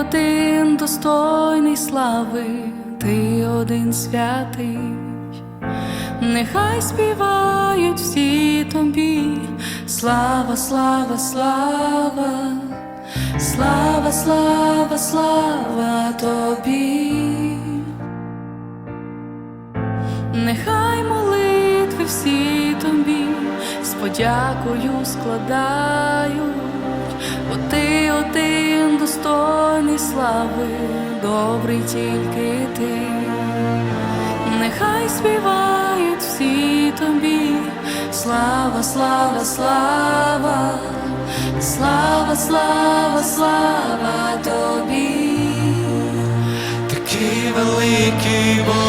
один достойний слави, ти один святий, нехай співають всі тобі, слава, слава, слава, слава, слава, слава тобі. Нехай молитви всі тобі з подякою складають, бо ти один достойний слави, добрий тільки ти. Нехай співають всі тобі, слава, слава, слава, слава, слава, слава тобі. Такий великий Бог,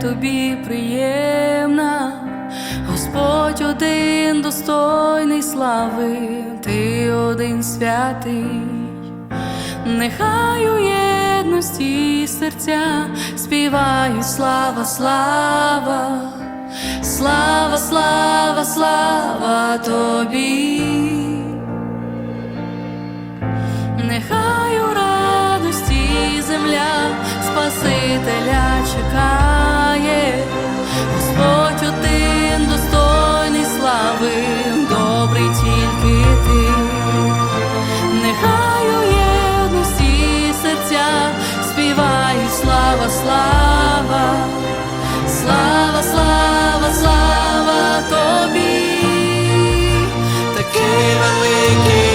тобі приємна, Господь один достойний слави, ти один святий, нехай у єдності серця співають слава, слава, слава, слава, слава тобі. Слава, слава, слава, слава, тобі, Такий великий